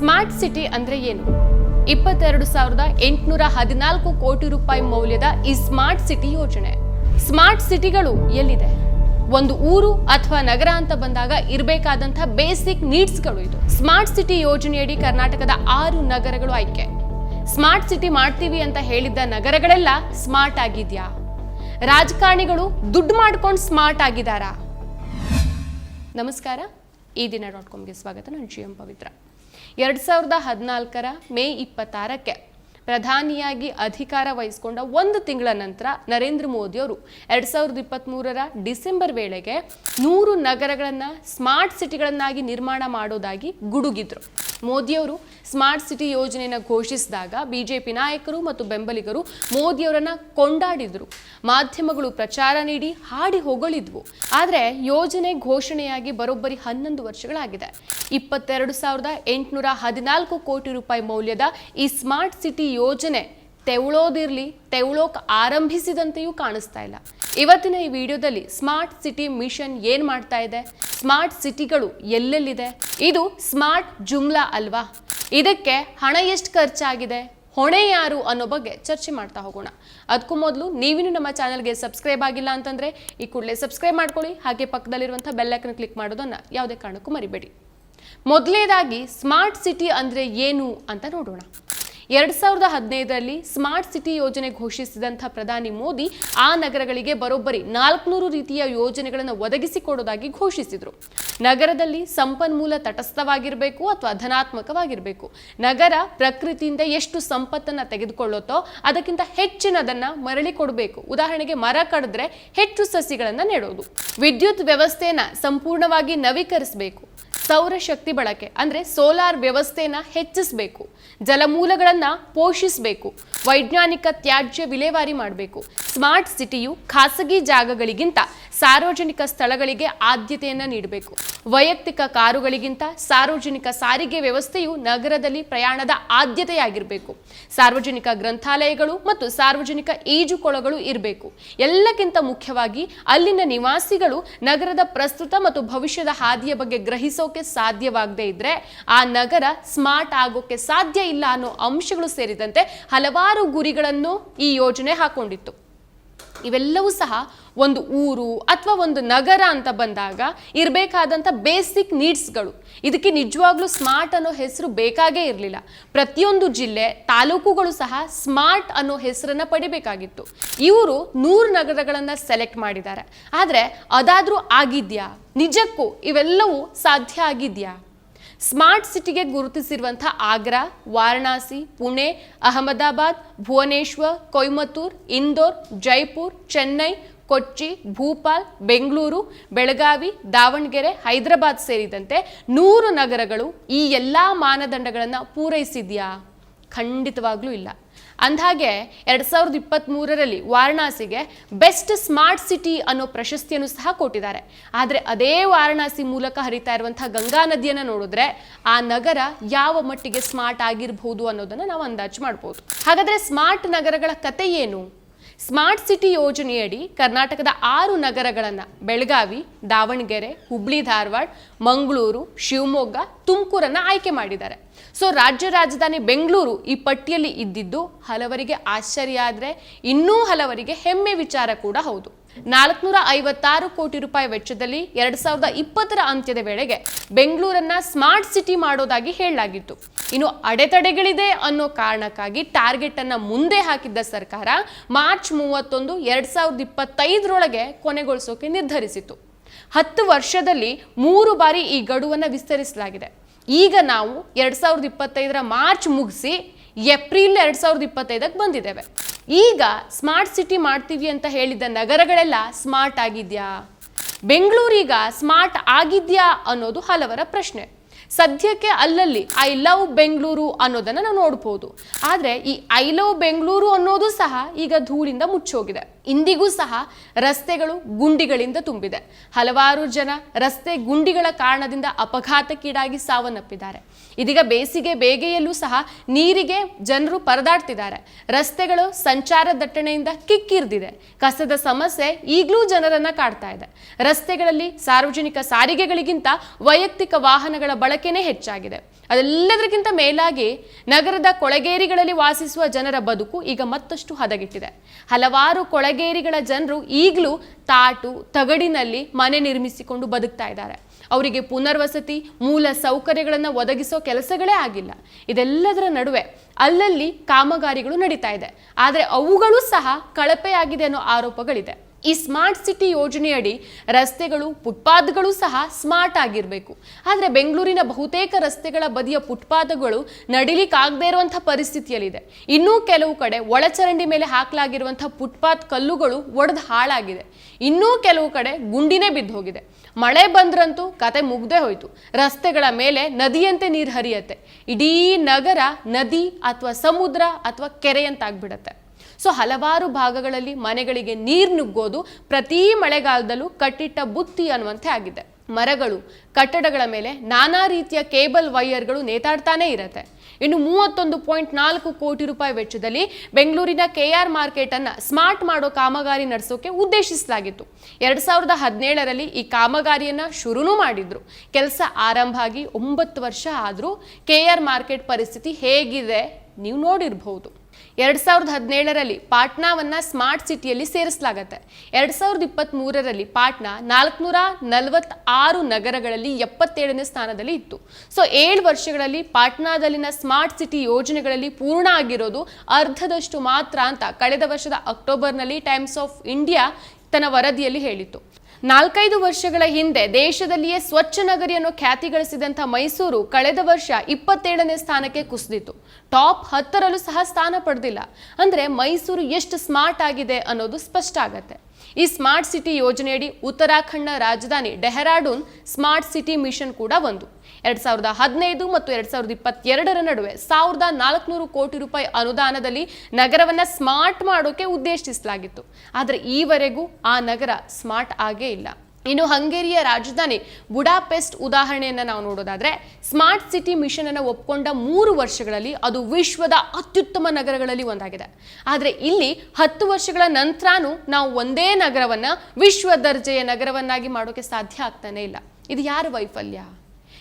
Smart city ಅಂದ್ರೆ ಏನು? ಇಪ್ಪತ್ತೆರಡು ಸಾವಿರದ ಎಂಟುನೂರ ಹದಿನಾಲ್ಕು ಕೋಟಿ ರೂಪಾಯಿ ಮೌಲ್ಯದ ಈ ಸ್ಮಾರ್ಟ್ ಸಿಟಿ ಯೋಜನೆ. ಸ್ಮಾರ್ಟ್ ಸಿಟಿಗಳು ಎಲ್ಲಿದೆ? ಒಂದು ಊರು ಅಥವಾ ನಗರ ಅಂತ ಬಂದಾಗ ಇರಬೇಕಾದಂತಹ ಬೇಸಿಕ್ ನೀಡ್ಸ್ಗಳು ಇದು. ಸ್ಮಾರ್ಟ್ ಸಿಟಿ ಯೋಜನೆಯಡಿ ಕರ್ನಾಟಕದ ಆರು ನಗರಗಳು ಆಯ್ಕೆ. ಸ್ಮಾರ್ಟ್ ಸಿಟಿ ಮಾಡ್ತೀವಿ ಅಂತ ಹೇಳಿದ್ದ ನಗರಗಳೆಲ್ಲ ಸ್ಮಾರ್ಟ್ ಆಗಿದ್ಯಾ? ರಾಜಕಾರಣಿಗಳು ದುಡ್ಡು ಮಾಡ್ಕೊಂಡು ಸ್ಮಾರ್ಟ್ ಆಗಿದ್ದಾರಾ? ನಮಸ್ಕಾರ. ಈ ದಿನ ಡಾಟ್ ಕಾಮ್ಗೆ ಸ್ವಾಗತ. ನಾನು ಜಿ ಎಂ ಪವಿತ್ರ. ಎರಡು ಸಾವಿರದ ಹದಿನಾಲ್ಕರ ಮೇ ಇಪ್ಪತ್ತಾರಕ್ಕೆ ಪ್ರಧಾನಿಯಾಗಿ ಅಧಿಕಾರ ವಹಿಸಿಕೊಂಡ ಒಂದು ತಿಂಗಳ ನಂತರ ನರೇಂದ್ರ ಮೋದಿಯವರು ಎರಡು ಸಾವಿರದ ಇಪ್ಪತ್ತ್ಮೂರರ ಡಿಸೆಂಬರ್ ವೇಳೆಗೆ ನೂರು ನಗರಗಳನ್ನು ಸ್ಮಾರ್ಟ್ ಸಿಟಿಗಳನ್ನಾಗಿ ನಿರ್ಮಾಣ ಮಾಡೋದಾಗಿ ಗುಡುಗಿದ್ರು. ಮೋದಿಯವರು ಸ್ಮಾರ್ಟ್ ಸಿಟಿ ಯೋಜನೆಯನ್ನು ಘೋಷಿಸಿದಾಗ ಬಿಜೆಪಿ ನಾಯಕರು ಮತ್ತು ಬೆಂಬಲಿಗರು ಮೋದಿಯವರನ್ನ ಕೊಂಡಾಡಿದರು. ಮಾಧ್ಯಮಗಳು ಪ್ರಚಾರ ನೀಡಿ ಹಾಡಿ ಹೊಗಳಿದ್ವು. ಆದರೆ ಯೋಜನೆ ಘೋಷಣೆಯಾಗಿ ಬರೋಬ್ಬರಿ ಹನ್ನೊಂದು ವರ್ಷಗಳಾಗಿದೆ. ಇಪ್ಪತ್ತೆರಡು ಸಾವಿರದ ಎಂಟುನೂರ ಹದಿನಾಲ್ಕು ಕೋಟಿ ರೂಪಾಯಿ ಮೌಲ್ಯದ ಈ ಸ್ಮಾರ್ಟ್ ಸಿಟಿ ಯೋಜನೆ ತೆವಳೋದಿರ್ಲಿ, ತೆವಳೋಕ್ ಆರಂಭಿಸಿದಂತೆಯೂ ಕಾಣಿಸ್ತಾ ಇಲ್ಲ. ಇವತ್ತಿನ ಈ ವಿಡಿಯೋದಲ್ಲಿ ಸ್ಮಾರ್ಟ್ ಸಿಟಿ ಮಿಷನ್ ಏನು ಮಾಡ್ತಾ ಇದೆ? ಸ್ಮಾರ್ಟ್ ಸಿಟಿಗಳು ಎಲ್ಲೆಲ್ಲಿದೆ? ಇದು ಸ್ಮಾರ್ಟ್ ಜುಮ್ಲಾ ಅಲ್ವಾ? ಇದಕ್ಕೆ ಹಣ ಎಷ್ಟು ಖರ್ಚಾಗಿದೆ? ಹೊಣೆ ಯಾರು ಅನ್ನೋ ಬಗ್ಗೆ ಚರ್ಚೆ ಮಾಡ್ತಾ ಹೋಗೋಣ. ಅದಕ್ಕೂ ಮೊದಲು ನೀವಿನೂ ನಮ್ಮ ಚಾನಲ್ಗೆ ಸಬ್ಸ್ಕ್ರೈಬ್ ಆಗಿಲ್ಲ ಅಂತಂದ್ರೆ ಈ ಕೂಡಲೇ ಸಬ್ಸ್ಕ್ರೈಬ್ ಮಾಡ್ಕೊಳ್ಳಿ. ಹಾಗೆ ಪಕ್ಕದಲ್ಲಿರುವಂಥ ಬೆಲ್ಲೈಕನ್ ಕ್ಲಿಕ್ ಮಾಡೋದನ್ನ ಯಾವುದೇ ಕಾರಣಕ್ಕೂ ಮರಿಬೇಡಿ. ಮೊದಲನೇದಾಗಿ ಸ್ಮಾರ್ಟ್ ಸಿಟಿ ಅಂದ್ರೆ ಏನು ಅಂತ ನೋಡೋಣ. ಎರಡ್ ಸಾವಿರದ ಹದಿನೈದರಲ್ಲಿ ಸ್ಮಾರ್ಟ್ ಸಿಟಿ ಯೋಜನೆ ಘೋಷಿಸಿದಂಥ ಪ್ರಧಾನಿ ಮೋದಿ ಆ ನಗರಗಳಿಗೆ ಬರೋಬ್ಬರಿ ನಾಲ್ಕುನೂರು ರೀತಿಯ ಯೋಜನೆಗಳನ್ನು ಒದಗಿಸಿಕೊಡೋದಾಗಿ ಘೋಷಿಸಿದ್ರು. ನಗರದಲ್ಲಿ ಸಂಪನ್ಮೂಲ ತಟಸ್ಥವಾಗಿರಬೇಕು ಅಥವಾ ಧನಾತ್ಮಕವಾಗಿರಬೇಕು. ನಗರ ಪ್ರಕೃತಿಯಿಂದ ಎಷ್ಟು ಸಂಪತ್ತನ್ನ ತೆಗೆದುಕೊಳ್ಳುತ್ತೋ ಅದಕ್ಕಿಂತ ಹೆಚ್ಚಿನದನ್ನು ಮರಳಿ ಕೊಡಬೇಕು. ಉದಾಹರಣೆಗೆ ಮರ ಕಡಿದ್ರೆ ಹೆಚ್ಚು ಸಸಿಗಳನ್ನು ನೆಡೋದು. ವಿದ್ಯುತ್ ವ್ಯವಸ್ಥೆಯನ್ನು ಸಂಪೂರ್ಣವಾಗಿ ನವೀಕರಿಸಬೇಕು. ಸೌರಶಕ್ತಿ ಬಳಕೆ, ಅಂದ್ರೆ ಸೋಲಾರ್ ವ್ಯವಸ್ಥೆನ ಹೆಚ್ಚಿಸಬೇಕು, ಜಲಮೂಲಗಳನ್ನು ಪೋಷಿಸಬೇಕು, ವೈಜ್ಞಾನಿಕ ತ್ಯಾಜ್ಯ ವಿಲೇವಾರಿ ಮಾಡಬೇಕು. ಸ್ಮಾರ್ಟ್ ಸಿಟಿಯು ಖಾಸಗಿ ಜಾಗಗಳಿಗಿಂತ ಸಾರ್ವಜನಿಕ ಸ್ಥಳಗಳಿಗೆ ಆದ್ಯತೆಯನ್ನು ನೀಡಬೇಕು. ವೈಯಕ್ತಿಕ ಕಾರುಗಳಿಗಿಂತ ಸಾರ್ವಜನಿಕ ಸಾರಿಗೆ ವ್ಯವಸ್ಥೆಯು ನಗರದಲ್ಲಿ ಪ್ರಯಾಣದ ಆದ್ಯತೆಯಾಗಿರಬೇಕು. ಸಾರ್ವಜನಿಕ ಗ್ರಂಥಾಲಯಗಳು ಮತ್ತು ಸಾರ್ವಜನಿಕ ಈಜುಕೊಳಗಳು ಇರಬೇಕು. ಎಲ್ಲಕ್ಕಿಂತ ಮುಖ್ಯವಾಗಿ ಅಲ್ಲಿನ ನಿವಾಸಿಗಳು ನಗರದ ಪ್ರಸ್ತುತ ಮತ್ತು ಭವಿಷ್ಯದ ಹಾದಿಯ ಬಗ್ಗೆ ಗ್ರಹಿಸೋಕೆ ಸಾಧ್ಯವಾಗದೇ ಇದ್ರೆ ಆ ನಗರ ಸ್ಮಾರ್ಟ್ ಆಗೋಕೆ ಸಾಧ್ಯ ಇಲ್ಲ ಅನ್ನೋ ಅಂಶಗಳು ಸೇರಿದಂತೆ ಹಲವಾರು ಗುರಿಗಳನ್ನು ಈ ಯೋಜನೆ ಹಾಕೊಂಡಿತ್ತು. ಇವೆಲ್ಲವೂ ಸಹ ಒಂದು ಊರು ಅಥವಾ ಒಂದು ನಗರ ಅಂತ ಬಂದಾಗ ಇರಬೇಕಾದಂಥ ಬೇಸಿಕ್ ನೀಡ್ಸ್ಗಳು. ಇದಕ್ಕೆ ನಿಜವಾಗ್ಲೂ ಸ್ಮಾರ್ಟ್ ಅನ್ನೋ ಹೆಸರು ಬೇಕಾಗೇ ಇರಲಿಲ್ಲ. ಪ್ರತಿಯೊಂದು ಜಿಲ್ಲೆ ತಾಲೂಕುಗಳು ಸಹ ಸ್ಮಾರ್ಟ್ ಅನ್ನೋ ಹೆಸರನ್ನ ಪಡಿಬೇಕಾಗಿತ್ತು. ಇವರು ನೂರು ನಗರಗಳನ್ನು ಸೆಲೆಕ್ಟ್ ಮಾಡಿದ್ದಾರೆ. ಆದರೆ ಅದಾದರೂ ಆಗಿದ್ಯಾ? ನಿಜಕ್ಕೂ ಇವೆಲ್ಲವೂ ಸಾಧ್ಯ ಆಗಿದ್ಯಾ? ಸ್ಮಾರ್ಟ್ ಸಿಟಿಗೆ ಗುರುತಿಸಿರುವಂಥ ಆಗ್ರಾ, ವಾರಣಾಸಿ, ಪುಣೆ, ಅಹಮದಾಬಾದ್, ಭುವನೇಶ್ವರ್, ಕೊಯಮತ್ತೂರ್, ಇಂದೋರ್, ಜೈಪುರ್, ಚೆನ್ನೈ, ಕೊಚ್ಚಿ, ಭೂಪಾಲ್, ಬೆಂಗಳೂರು, ಬೆಳಗಾವಿ, ದಾವಣಗೆರೆ, ಹೈದರಾಬಾದ್ ಸೇರಿದಂತೆ ನೂರು ನಗರಗಳು ಈ ಎಲ್ಲ ಮಾನದಂಡಗಳನ್ನು ಪೂರೈಸಿದೆಯಾ? ಖಂಡಿತವಾಗ್ಲೂ ಇಲ್ಲ. ಅಂದ್ಹಾಗೆ ಎರಡು ಸಾವಿರದ ಇಪ್ಪತ್ತ್ಮೂರರಲ್ಲಿ ವಾರಣಾಸಿಗೆ ಬೆಸ್ಟ್ ಸ್ಮಾರ್ಟ್ ಸಿಟಿ ಅನ್ನೋ ಪ್ರಶಸ್ತಿಯನ್ನು ಸಹ ಕೊಟ್ಟಿದ್ದಾರೆ. ಆದರೆ ಅದೇ ವಾರಣಾಸಿ ಮೂಲಕ ಹರಿತಾ ಇರುವಂತಹ ಗಂಗಾ ನದಿಯನ್ನು ನೋಡಿದ್ರೆ ಆ ನಗರ ಯಾವ ಮಟ್ಟಿಗೆ ಸ್ಮಾರ್ಟ್ ಆಗಿರಬಹುದು ಅನ್ನೋದನ್ನು ನಾವು ಅಂದಾಜು ಮಾಡ್ಬೋದು. ಹಾಗಾದರೆ ಸ್ಮಾರ್ಟ್ ನಗರಗಳ ಕತೆ ಏನು? ಸ್ಮಾರ್ಟ್ ಸಿಟಿ ಯೋಜನೆಯಡಿ ಕರ್ನಾಟಕದ ಆರು ನಗರಗಳನ್ನು ಬೆಳಗಾವಿ, ದಾವಣಗೆರೆ, ಹುಬ್ಳಿ, ಧಾರವಾಡ, ಮಂಗಳೂರು, ಶಿವಮೊಗ್ಗ, ತುಮಕೂರನ್ನು ಆಯ್ಕೆ ಮಾಡಿದ್ದಾರೆ. ಸೊ, ರಾಜ್ಯ ರಾಜಧಾನಿ ಬೆಂಗಳೂರು ಈ ಪಟ್ಟಿಯಲ್ಲಿ ಇದ್ದಿದ್ದು ಹಲವರಿಗೆ ಆಶ್ಚರ್ಯ ಆದರೆ ಇನ್ನೂ ಹಲವರಿಗೆ ಹೆಮ್ಮೆ ವಿಚಾರ ಕೂಡ ಹೌದು. ನಾಲ್ಕುನೂರ ಐವತ್ತಾರು ಕೋಟಿ ರೂಪಾಯಿ ವೆಚ್ಚದಲ್ಲಿ ಎರಡ್ ಸಾವಿರದ ಇಪ್ಪತ್ತರ ಅಂತ್ಯದ ವೇಳೆಗೆ ಬೆಂಗಳೂರನ್ನ ಸ್ಮಾರ್ಟ್ ಸಿಟಿ ಮಾಡೋದಾಗಿ ಹೇಳಲಾಗಿತ್ತು. ಇನ್ನು ಅಡೆತಡೆಗಳಿದೆ ಅನ್ನೋ ಕಾರಣಕ್ಕಾಗಿ ಟಾರ್ಗೆಟ್ ಅನ್ನ ಮುಂದೆ ಹಾಕಿದ್ದ ಸರ್ಕಾರ ಮಾರ್ಚ್ ಮೂವತ್ತೊಂದು ಎರಡ್ ಸಾವಿರದ ಇಪ್ಪತ್ತೈದರೊಳಗೆ ಕೊನೆಗೊಳಿಸೋಕೆ ನಿರ್ಧರಿಸಿತು ಹತ್ತು ವರ್ಷದಲ್ಲಿ ಮೂರು ಬಾರಿ ಈ ಗಡುವನ್ನು ವಿಸ್ತರಿಸಲಾಗಿದೆ. ಈಗ ನಾವು ಎರಡ್ ಸಾವಿರದ ಇಪ್ಪತ್ತೈದರ ಮಾರ್ಚ್ ಮುಗಿಸಿ ಏಪ್ರಿಲ್ ಎರಡ್ ಸಾವಿರದ ಇಪ್ಪತ್ತೈದಕ್ಕೆ ಬಂದಿದ್ದೇವೆ. ಈಗ ಸ್ಮಾರ್ಟ್ ಸಿಟಿ ಮಾಡ್ತೀವಿ ಅಂತ ಹೇಳಿದ ನಗರಗಳೆಲ್ಲ ಸ್ಮಾರ್ಟ್ ಆಗಿದ್ಯಾ? ಬೆಂಗಳೂರೀಗ ಸ್ಮಾರ್ಟ್ ಆಗಿದ್ಯಾ ಅನ್ನೋದು ಹಲವರ ಪ್ರಶ್ನೆ. ಸದ್ಯಕ್ಕೆ ಅಲ್ಲಲ್ಲಿ ಐ ಲವ್ ಬೆಂಗಳೂರು ಅನ್ನೋದನ್ನ ನಾವು ನೋಡ್ಬೋದು. ಆದರೆ ಈ ಐ ಲವ್ ಬೆಂಗಳೂರು ಅನ್ನೋದು ಸಹ ಈಗ ಧೂಳಿಂದ ಮುಚ್ಚೋಗಿದೆ. ಇಂದಿಗೂ ಸಹ ರಸ್ತೆಗಳು ಗುಂಡಿಗಳಿಂದ ತುಂಬಿದೆ. ಹಲವಾರು ಜನ ರಸ್ತೆ ಗುಂಡಿಗಳ ಕಾರಣದಿಂದ ಅಪಘಾತಕ್ಕೀಡಾಗಿ ಸಾವನ್ನಪ್ಪಿದ್ದಾರೆ. ಇದೀಗ ಬೇಸಿಗೆ ಬೇಗೆಯಲ್ಲೂ ಸಹ ನೀರಿಗೆ ಜನರು ಪರದಾಡ್ತಿದ್ದಾರೆ. ರಸ್ತೆಗಳು ಸಂಚಾರ ದಟ್ಟಣೆಯಿಂದ ಕಿಕ್ಕಿರ್ದಿದೆ. ಕಸದ ಸಮಸ್ಯೆ ಈಗಲೂ ಜನರನ್ನ ಕಾಡ್ತಾ ಇದೆ. ರಸ್ತೆಗಳಲ್ಲಿ ಸಾರ್ವಜನಿಕ ಸಾರಿಗೆಗಳಿಗಿಂತ ವೈಯಕ್ತಿಕ ವಾಹನಗಳ ಬಳಕೆನೇ ಹೆಚ್ಚಾಗಿದೆ. ಅದೆಲ್ಲದಕ್ಕಿಂತ ಮೇಲಾಗಿ ನಗರದ ಕೊಳಗೇರಿಗಳಲ್ಲಿ ವಾಸಿಸುವ ಜನರ ಬದುಕು ಈಗ ಮತ್ತಷ್ಟು ಹದಗೆಟ್ಟಿದೆ. ಹಲವಾರು ಕೊಳಗೇರಿಗಳ ಜನರು ಈಗಲೂ ತಾಟು, ತಗಡಿನಲ್ಲಿ ಮನೆ ನಿರ್ಮಿಸಿಕೊಂಡು ಬದುಕ್ತಾ ಇದ್ದಾರೆ. ಅವರಿಗೆ ಪುನರ್ವಸತಿ, ಮೂಲ ಸೌಕರ್ಯಗಳನ್ನು ಒದಗಿಸೋ ಕೆಲಸಗಳೇ ಆಗಿಲ್ಲ. ಇದೆಲ್ಲದರ ನಡುವೆ ಅಲ್ಲಲ್ಲಿ ಕಾಮಗಾರಿಗಳು ನಡೀತಾ ಇದೆ. ಆದರೆ ಅವುಗಳು ಸಹ ಕಳಪೆಯಾಗಿದೆ ಅನ್ನೋ ಆರೋಪಗಳಿದೆ. ಈ ಸ್ಮಾರ್ಟ್ ಸಿಟಿ ಯೋಜನೆಯಡಿ ರಸ್ತೆಗಳು, ಫುಟ್ಪಾತ್ಗಳು ಸಹ ಸ್ಮಾರ್ಟ್ ಆಗಿರಬೇಕು. ಆದರೆ ಬೆಂಗಳೂರಿನ ಬಹುತೇಕ ರಸ್ತೆಗಳ ಬದಿಯ ಫುಟ್ಪಾತ್ಗಳು ನಡಿಲಿಕ್ಕಾಗದೇ ಇರುವಂಥ ಪರಿಸ್ಥಿತಿಯಲ್ಲಿದೆ. ಇನ್ನೂ ಕೆಲವು ಕಡೆ ಒಳಚರಂಡಿ ಮೇಲೆ ಹಾಕಲಾಗಿರುವಂಥ ಫುಟ್ಪಾತ್ ಕಲ್ಲುಗಳು ಒಡೆದು ಹಾಳಾಗಿದೆ. ಇನ್ನೂ ಕೆಲವು ಕಡೆ ಗುಂಡಿನೇ ಬಿದ್ದು ಹೋಗಿದೆ ಮಳೆ ಬಂದ್ರಂತೂ ಕತೆ ಮುಗ್ದೆ ಹೋಯಿತು. ರಸ್ತೆಗಳ ಮೇಲೆ ನದಿಯಂತೆ ನೀರು ಹರಿಯತ್ತೆ. ಇಡೀ ನಗರ ನದಿ ಅಥವಾ ಸಮುದ್ರ ಅಥವಾ ಕೆರೆಯಂತಾಗ್ಬಿಡತ್ತೆ ಸೊ ಹಲವಾರು ಭಾಗಗಳಲ್ಲಿ ಮನೆಗಳಿಗೆ ನೀರು ನುಗ್ಗೋದು ಪ್ರತಿ ಮಳೆಗಾಲದಲ್ಲೂ ಕಟ್ಟಿಟ್ಟ ಬುತ್ತಿ ಅನ್ನುವಂತೆ ಆಗಿದೆ. ಮರಗಳು, ಕಟ್ಟಡಗಳ ಮೇಲೆ ನಾನಾ ರೀತಿಯ ಕೇಬಲ್ ವೈಯರ್ಗಳು ನೇತಾಡ್ತಾನೇ ಇರತ್ತೆ. ಇನ್ನು ಮೂವತ್ತೊಂದು ಪಾಯಿಂಟ್ ನಾಲ್ಕು ಕೋಟಿ ರೂಪಾಯಿ ವೆಚ್ಚದಲ್ಲಿ ಬೆಂಗಳೂರಿನ ಕೆ ಆರ್ ಮಾರ್ಕೆಟ್ ಅನ್ನ ಸ್ಮಾರ್ಟ್ ಮಾಡೋ ಕಾಮಗಾರಿ ನಡೆಸೋಕೆ ಉದ್ದೇಶಿಸಲಾಗಿತ್ತು. ಎರಡ್ ಸಾವಿರದ ಹದಿನೇಳರಲ್ಲಿ ಈ ಕಾಮಗಾರಿಯನ್ನ ಶುರುನೂ ಮಾಡಿದ್ರು. ಕೆಲಸ ಆರಂಭ ಆಗಿ ಒಂಬತ್ತು ವರ್ಷ ಆದರೂ ಕೆ ಆರ್ ಮಾರ್ಕೆಟ್ ಪರಿಸ್ಥಿತಿ ಹೇಗಿದೆ ನೀವು ನೋಡಿರಬಹುದು. ಎರಡ್ ಸಾವಿರದ ಹದಿನೇಳರಲ್ಲಿ ಪಾಟ್ನಾವನ್ನ ಸ್ಮಾರ್ಟ್ ಸಿಟಿಯಲ್ಲಿ ಸೇರಿಸಲಾಗತ್ತೆ. ಎರಡ್ ಸಾವಿರದ ಇಪ್ಪತ್ತ್ ಮೂರರಲ್ಲಿ ಪಾಟ್ನಾ ನಾಲ್ಕುನೂರ ನಲವತ್ತಾರು ನಗರಗಳಲ್ಲಿ ಎಪ್ಪತ್ತೇಳನೇ ಸ್ಥಾನದಲ್ಲಿ ಇತ್ತು. ಸೊ ಏಳು ವರ್ಷಗಳಲ್ಲಿ ಪಾಟ್ನಾದಲ್ಲಿನ ಸ್ಮಾರ್ಟ್ ಸಿಟಿ ಯೋಜನೆಗಳಲ್ಲಿ ಪೂರ್ಣ ಆಗಿರೋದು ಅರ್ಧದಷ್ಟು ಮಾತ್ರ ಅಂತ ಕಳೆದ ವರ್ಷದ ಅಕ್ಟೋಬರ್ನಲ್ಲಿ ಟೈಮ್ಸ್ ಆಫ್ ಇಂಡಿಯಾ ತನ್ನ ವರದಿಯಲ್ಲಿ ಹೇಳಿತ್ತು. ನಾಲ್ಕೈದು ವರ್ಷಗಳ ಹಿಂದೆ ದೇಶದಲ್ಲಿಯೇ ಸ್ವಚ್ಛ ನಗರಿಯನ್ನು ಖ್ಯಾತಿಗಳಿಸಿದಂಥ ಖ್ಯಾತಿ ಗಳಿಸಿದಂಥ ಮೈಸೂರು ಕಳೆದ ವರ್ಷ ಇಪ್ಪತ್ತೇಳನೇ ಸ್ಥಾನಕ್ಕೆ ಕುಸಿದಿತ್ತು. ಟಾಪ್ ಹತ್ತರಲ್ಲೂ ಸಹ ಸ್ಥಾನ ಪಡೆದಿಲ್ಲ. ಅಂದ್ರೆ ಮೈಸೂರು ಎಷ್ಟು ಸ್ಮಾರ್ಟ್ ಆಗಿದೆ ಅನ್ನೋದು ಸ್ಪಷ್ಟ ಆಗತ್ತೆ. ಈ ಸ್ಮಾರ್ಟ್ ಸಿಟಿ ಯೋಜನೆಯಡಿ ಉತ್ತರಾಖಂಡ್ನ ರಾಜಧಾನಿ ಡೆಹರಾಡೂನ್ ಸ್ಮಾರ್ಟ್ ಸಿಟಿ ಮಿಷನ್ ಕೂಡ ಒಂದು. ಎರಡ್ ಸಾವಿರದ ಹದಿನೈದು ಮತ್ತು ಎರಡ್ ಸಾವಿರದ ಇಪ್ಪತ್ತೆರಡರ ನಡುವೆ ಸಾವಿರದ ನಾಲ್ಕುನೂರು ಕೋಟಿ ರೂಪಾಯಿ ಅನುದಾನದಲ್ಲಿ ನಗರವನ್ನ ಸ್ಮಾರ್ಟ್ ಮಾಡೋಕೆ ಉದ್ದೇಶಿಸಲಾಗಿತ್ತು. ಆದರೆ ಈವರೆಗೂ ಆ ನಗರ ಸ್ಮಾರ್ಟ್ ಆಗೇ ಇಲ್ಲ. ಇನ್ನು ಹಂಗೇರಿಯ ರಾಜಧಾನಿ ಬುಡಾಪೆಸ್ಟ್ ಉದಾಹರಣೆಯನ್ನು ನಾವು ನೋಡೋದಾದ್ರೆ, ಸ್ಮಾರ್ಟ್ ಸಿಟಿ ಮಿಷನ್ ಅನ್ನು ಒಪ್ಪಿಕೊಂಡ ಮೂರು ವರ್ಷಗಳಲ್ಲಿ ಅದು ವಿಶ್ವದ ಅತ್ಯುತ್ತಮ ನಗರಗಳಲ್ಲಿ ಒಂದಾಗಿದೆ. ಆದರೆ ಇಲ್ಲಿ ಹತ್ತು ವರ್ಷಗಳ ನಂತರನೂ ನಾವು ಒಂದೇ ನಗರವನ್ನ, ವಿಶ್ವ ದರ್ಜೆಯ ನಗರವನ್ನಾಗಿ ಮಾಡೋಕೆ ಸಾಧ್ಯ ಆಗ್ತಾನೆ ಇಲ್ಲ. ಇದು ಯಾರ ವೈಫಲ್ಯ?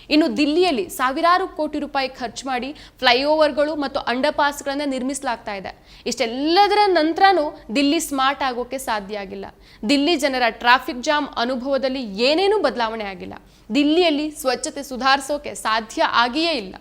ಇನ್ನು ದಿಲ್ಲಿಯಲ್ಲಿ ಸಾವಿರಾರು ಕೋಟಿ ರೂಪಾಯಿ ಖರ್ಚು ಮಾಡಿ ಫ್ಲೈಓವರ್ಗಳು ಮತ್ತು ಅಂಡರ್ಪಾಸ್ಗಳನ್ನು ನಿರ್ಮಿಸಲಾಗ್ತಾ ಇದೆ. ಇಷ್ಟೆಲ್ಲದರ ನಂತರನೂ ದಿಲ್ಲಿ ಸ್ಮಾರ್ಟ್ ಆಗೋಕೆ ಸಾಧ್ಯ ಆಗಿಲ್ಲ. ದಿಲ್ಲಿ ಜನರ ಟ್ರಾಫಿಕ್ ಜಾಮ್ ಅನುಭವದಲ್ಲಿ ಏನೇನೂ ಬದಲಾವಣೆ ಆಗಿಲ್ಲ. ದಿಲ್ಲಿಯಲ್ಲಿ ಸ್ವಚ್ಛತೆ ಸುಧಾರಿಸೋಕೆ ಸಾಧ್ಯ ಆಗಿಯೇ ಇಲ್ಲ.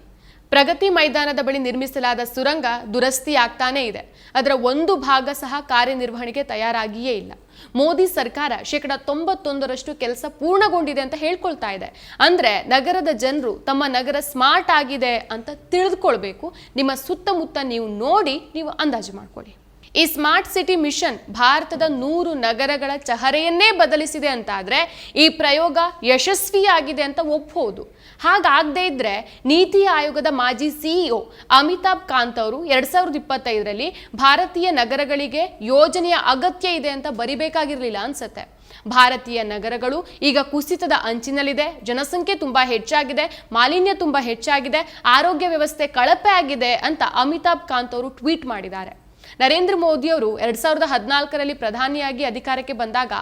ಪ್ರಗತಿ ಮೈದಾನದ ಬಳಿ ನಿರ್ಮಿಸಲಾದ ಸುರಂಗ ದುರಸ್ತಿ ಆಗ್ತಾನೇ ಇದೆ. ಅದರ ಒಂದು ಭಾಗ ಸಹ ಕಾರ್ಯನಿರ್ವಹಣೆಗೆ ತಯಾರಾಗಿಯೇ ಇಲ್ಲ. ಮೋದಿ ಸರ್ಕಾರ ಶೇಕಡ ತೊಂಬತ್ತೊಂದರಷ್ಟು ಕೆಲಸ ಪೂರ್ಣಗೊಂಡಿದೆ ಅಂತ ಹೇಳ್ಕೊಳ್ತಾ ಇದೆ. ಅಂದ್ರೆ ನಗರದ ಜನರು ತಮ್ಮ ನಗರ ಸ್ಮಾರ್ಟ್ ಆಗಿದೆ ಅಂತ ತಿಳಿದುಕೊಳ್ಬೇಕು. ನಿಮ್ಮ ಸುತ್ತಮುತ್ತ ನೀವು ನೋಡಿ, ನೀವು ಅಂದಾಜು ಮಾಡ್ಕೊಳ್ಳಿ. ಈ ಸ್ಮಾರ್ಟ್ ಸಿಟಿ ಮಿಷನ್ ಭಾರತದ ನೂರು ನಗರಗಳ ಚಹರೆಯನ್ನೇ ಬದಲಿಸಿದೆ ಅಂತಾದರೆ ಈ ಪ್ರಯೋಗ ಯಶಸ್ವಿಯಾಗಿದೆ ಅಂತ ಒಪ್ಪಬಹುದು ಹಾಗಾಗದೇ ಇದ್ರೆ ನೀತಿ ಆಯೋಗದ ಮಾಜಿ ಸಿಇಒ ಅಮಿತಾಬ್ ಕಾಂತ್ ಅವರು ಎರಡ್ ಸಾವಿರದ ಇಪ್ಪತ್ತೈದರಲ್ಲಿ ಭಾರತೀಯ ನಗರಗಳಿಗೆ ಯೋಜನೆಯ ಅಗತ್ಯ ಇದೆ ಅಂತ ಬರಿಬೇಕಾಗಿರಲಿಲ್ಲ ಅನ್ಸತ್ತೆ. ಭಾರತೀಯ ನಗರಗಳು ಈಗ ಕುಸಿತದ ಅಂಚಿನಲ್ಲಿದೆ, ಜನಸಂಖ್ಯೆ ತುಂಬಾ ಹೆಚ್ಚಾಗಿದೆ, ಮಾಲಿನ್ಯ ತುಂಬಾ ಹೆಚ್ಚಾಗಿದೆ, ಆರೋಗ್ಯ ವ್ಯವಸ್ಥೆ ಕಳಪೆ ಆಗಿದೆ ಅಂತ ಅಮಿತಾಬ್ ಕಾಂತ್ ಅವರು ಟ್ವೀಟ್ ಮಾಡಿದ್ದಾರೆ. ನರೇಂದ್ರ ಮೋದಿಯವರು ಎರಡ್ ಸಾವಿರದ ಹದಿನಾಲ್ಕರಲ್ಲಿ ಪ್ರಧಾನಿಯಾಗಿ ಅಧಿಕಾರಕ್ಕೆ ಬಂದಾಗ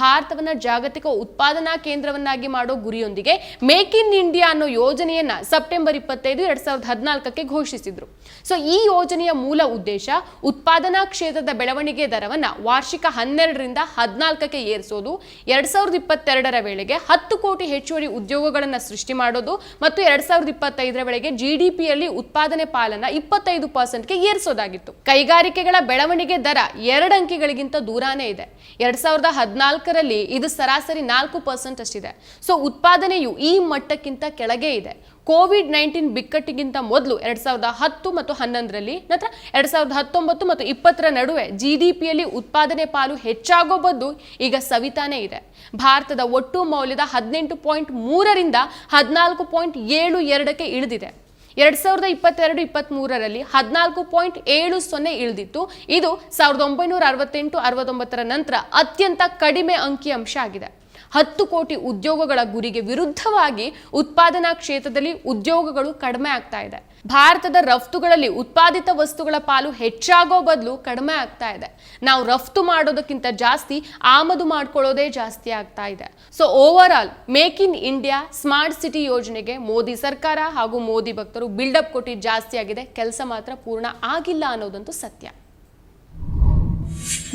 ಭಾರತವನ್ನ ಜಾಗತಿಕ ಉತ್ಪಾದನಾ ಕೇಂದ್ರವನ್ನಾಗಿ ಮಾಡೋ ಗುರಿಯೊಂದಿಗೆ ಮೇಕ್ ಇನ್ ಇಂಡಿಯಾ ಅನ್ನೋ ಯೋಜನೆಯನ್ನ ಸೆಪ್ಟೆಂಬರ್ ಇಪ್ಪತ್ತೈದು ಎರಡ್ ಸಾವಿರದ ಹದಿನಾಲ್ಕಕ್ಕೆ ಘೋಷಿಸಿದ್ರು. ಸೊ ಈ ಯೋಜನೆಯ ಮೂಲ ಉದ್ದೇಶ ಉತ್ಪಾದನಾ ಕ್ಷೇತ್ರದ ಬೆಳವಣಿಗೆ ದರವನ್ನ ವಾರ್ಷಿಕ ಹನ್ನೆರಡರಿಂದ ಹದಿನಾಲ್ಕಕ್ಕೆ ಏರಿಸೋದು, ಎರಡ್ ಸಾವಿರದ ಇಪ್ಪತ್ತೆರಡರ ವೇಳೆಗೆ ಹತ್ತು ಕೋಟಿ ಹೆಚ್ಚುವರಿ ಉದ್ಯೋಗಗಳನ್ನು ಸೃಷ್ಟಿ ಮಾಡೋದು ಮತ್ತು ಎರಡ್ ಸಾವಿರದ ಇಪ್ಪತ್ತೈದರ ವೇಳೆಗೆ ಜಿಡಿಪಿಯಲ್ಲಿ ಉತ್ಪಾದನೆ ಪಾಲನ್ನ ಇಪ್ಪತ್ತೈದು ಪರ್ಸೆಂಟ್ಗೆ ಏರಿಸೋದಾಗಿತ್ತು. ಕೈಗಾರಿಕೆಗಳ ಬೆಳವಣಿಗೆ ದರ ಎರಡು ಅಂಕಿಗಳಿಗಿಂತ ದೂರಾನೇ ಇದೆ. ಎರಡ್ ಸಾವಿರದ ಹದಿನಾಲ್ಕರಲ್ಲಿ ಇದು ಸರಾಸರಿ ನಾಲ್ಕು ಪರ್ಸೆಂಟ್ ಅಷ್ಟಿದೆ. ಸೊ, ಉತ್ಪಾದನೆಯು ಈ ಮಟ್ಟಕ್ಕಿಂತ ಕೆಳಗೆ ಇದೆ. ಕೋವಿಡ್ ನೈನ್ಟೀನ್ ಬಿಕ್ಕಟ್ಟಿಗಿಂತ ಮೊದಲು ಎರಡ್ ಸಾವಿರದ ಹತ್ತು ಮತ್ತು ಹನ್ನೊಂದರಲ್ಲಿ, ನಂತರ ಎರಡ್ ಸಾವಿರದ ಹತ್ತೊಂಬತ್ತು ಮತ್ತು ಇಪ್ಪತ್ತರ ನಡುವೆ ಜಿ ಡಿ ಪಿಯಲ್ಲಿ ಉತ್ಪಾದನೆ ಪಾಲು ಹೆಚ್ಚಾಗೋ ಬದ್ದು ಈಗ ಸವಿತಾನೇ ಇದೆ. ಭಾರತದ ಒಟ್ಟು ಮೌಲ್ಯದ ಹದಿನೆಂಟು ಪಾಯಿಂಟ್ ಮೂರರಿಂದ ಹದಿನಾಲ್ಕು ಪಾಯಿಂಟ್ ಏಳು ಎರಡಕ್ಕೆ ಇಳಿದಿದೆ. ಎರಡ್ ಸಾವಿರದ ಇಪ್ಪತ್ತೆರಡು ಇಪ್ಪತ್ತ್ ಮೂರರಲ್ಲಿ ಹದಿನಾಲ್ಕು ಪಾಯಿಂಟ್ ಏಳು ಸೊನ್ನೆ ಇಳಿದಿತ್ತು. ಇದು ಸಾವಿರದ ಒಂಬೈನೂರ ಅರವತ್ತೆಂಟು ಅರವತ್ತೊಂಬತ್ತರ ನಂತರ ಅತ್ಯಂತ ಕಡಿಮೆ ಅಂಕಿಅಂಶ ಆಗಿದೆ. ಹತ್ತು ಕೋಟಿ ಉದ್ಯೋಗಗಳ ಗುರಿಗೆ ವಿರುದ್ಧವಾಗಿ ಉತ್ಪಾದನಾ ಕ್ಷೇತ್ರದಲ್ಲಿ ಉದ್ಯೋಗಗಳು ಕಡಿಮೆ ಆಗ್ತಾ ಇದೆ. ಭಾರತದ ರಫ್ತುಗಳಲ್ಲಿ ಉತ್ಪಾದಿತ ವಸ್ತುಗಳ ಪಾಲು ಹೆಚ್ಚಾಗೋ ಬದಲು ಕಡಿಮೆ ಆಗ್ತಾ ಇದೆ. ನಾವು ರಫ್ತು ಮಾಡೋದಕ್ಕಿಂತ ಜಾಸ್ತಿ ಆಮದು ಮಾಡ್ಕೊಳ್ಳೋದೇ ಜಾಸ್ತಿ ಆಗ್ತಾ ಇದೆ. So overall make in India smart city ಯೋಜನೆಗೆ ಮೋದಿ ಸರ್ಕಾರ ಹಾಗೂ ಮೋದಿ ಭಕ್ತರು ಬಿಲ್ಡಪ್ ಕೋಟಿ ಜಾಸ್ತಿ ಆಗಿದೆ ಕೆಲಸ ಮಾತ್ರ ಪೂರ್ಣ ಆಗಿಲ್ಲ ಅನ್ನೋದಂತೂ ಸತ್ಯ.